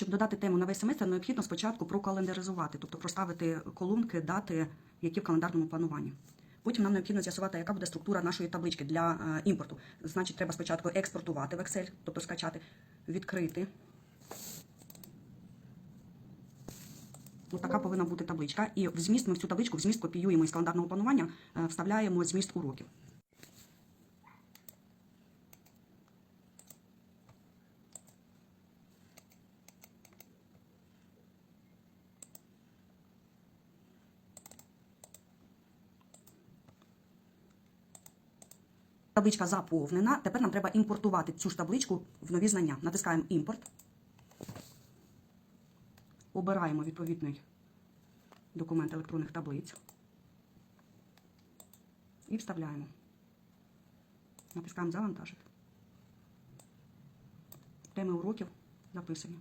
Щоб додати тему на весь семестр, необхідно спочатку прокалендаризувати, тобто проставити колонки, дати, які в календарному плануванні. Потім нам необхідно з'ясувати, яка буде структура нашої таблички для е, імпорту. Значить, треба спочатку експортувати в Excel, тобто скачати, відкрити. Ось така повинна бути табличка. І в зміст ми в цю табличку, в зміст копіюємо із календарного планування, е, вставляємо зміст уроків. Табличка заповнена. Тепер нам треба імпортувати цю ж табличку в нові знання. Натискаємо імпорт. Обираємо відповідний документ електронних таблиць. І вставляємо. Натискаємо завантажити. Теми уроків записані.